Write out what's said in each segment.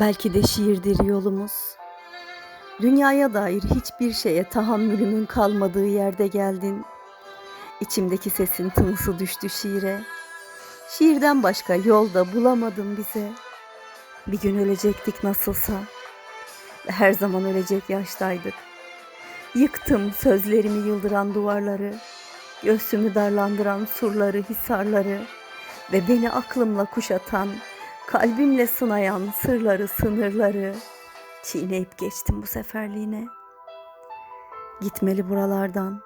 Belki de şiirdir yolumuz. Dünyaya dair hiçbir şeye tahammülümün kalmadığı yerde geldin. İçimdeki sesin tınısı düştü şiire. Şiirden başka yol da bulamadım bize. Bir gün ölecektik nasılsa. Her zaman ölecek yaştaydık. Yıktım sözlerimi yıldıran duvarları. Göğsümü darlandıran surları, hisarları ve beni aklımla kuşatan, kalbimle sınayan sırları, sınırları çiğneyip geçtim bu seferliğine. Gitmeli buralardan.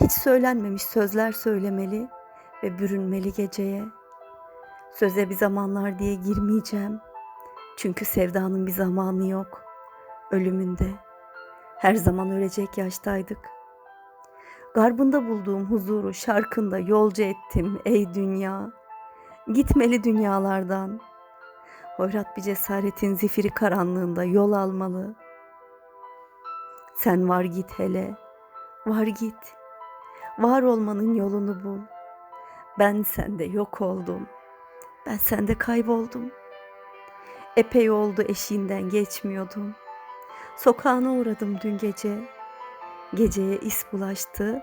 Hiç söylenmemiş sözler söylemeli ve bürünmeli geceye. Söze bir zamanlar diye girmeyeceğim. Çünkü sevdanın bir zamanı yok. Ölümünde. Her zaman ölecek yaştaydık. Garbında bulduğum huzuru şarkında yolcu ettim ey dünya. Gitmeli dünyalardan. Hoyrat bir cesaretin zifiri karanlığında yol almalı. Sen var git hele, var git. Var olmanın yolunu bul. Ben sende yok oldum. Ben sende kayboldum. Epey oldu eşiğinden geçmiyordum. Sokağına uğradım dün gece. Geceye is bulaştı.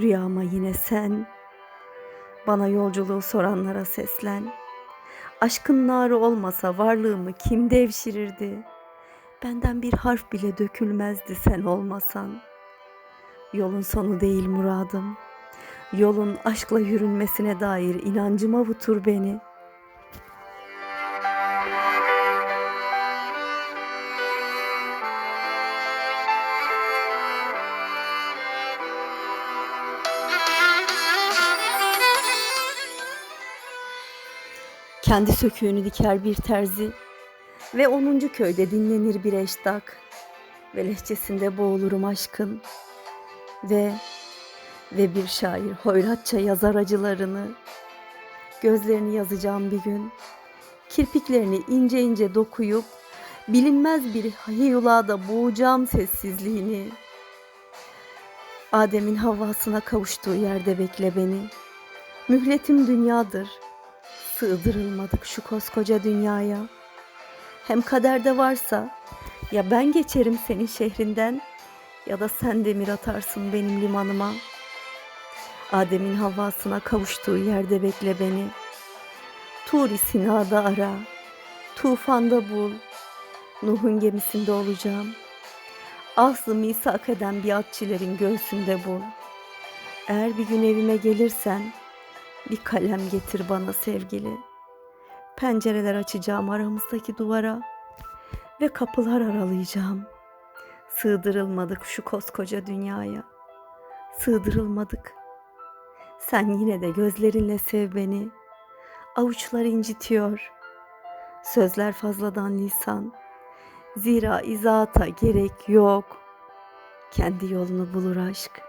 Rüyama yine sen. Bana yolculuğu soranlara seslen. Aşkın narı olmasa varlığımı kim devşirirdi? Benden bir harf bile dökülmezdi sen olmasan. Yolun sonu değil muradım. Yolun aşkla yürünmesine dair inancıma vutur beni. Kendi söküğünü diker bir terzi ve 10. köyde dinlenir bir eştak. Ve lehçesinde boğulurum aşkın ve ve bir şair hoyratça yazar acılarını. Gözlerini yazacağım bir gün kirpiklerini ince ince dokuyup bilinmez bir hayulada boğacağım sessizliğini. Adem'in havasına kavuştuğu yerde bekle beni. Mühletim dünyadır sığdırılmadık şu koskoca dünyaya. Hem kaderde varsa ya ben geçerim senin şehrinden ya da sen demir atarsın benim limanıma. Adem'in havasına kavuştuğu yerde bekle beni. Turi Sina'da ara, tufanda bul, Nuh'un gemisinde olacağım. Ahzı misak eden biatçilerin göğsünde bul. Eğer bir gün evime gelirsen, bir kalem getir bana sevgili. Pencereler açacağım aramızdaki duvara ve kapılar aralayacağım. Sığdırılmadık şu koskoca dünyaya. Sığdırılmadık. Sen yine de gözlerinle sev beni. Avuçlar incitiyor. Sözler fazladan lisan. Zira izata gerek yok. Kendi yolunu bulur aşk.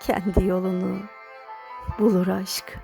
Kendi yolunu bulur aşk.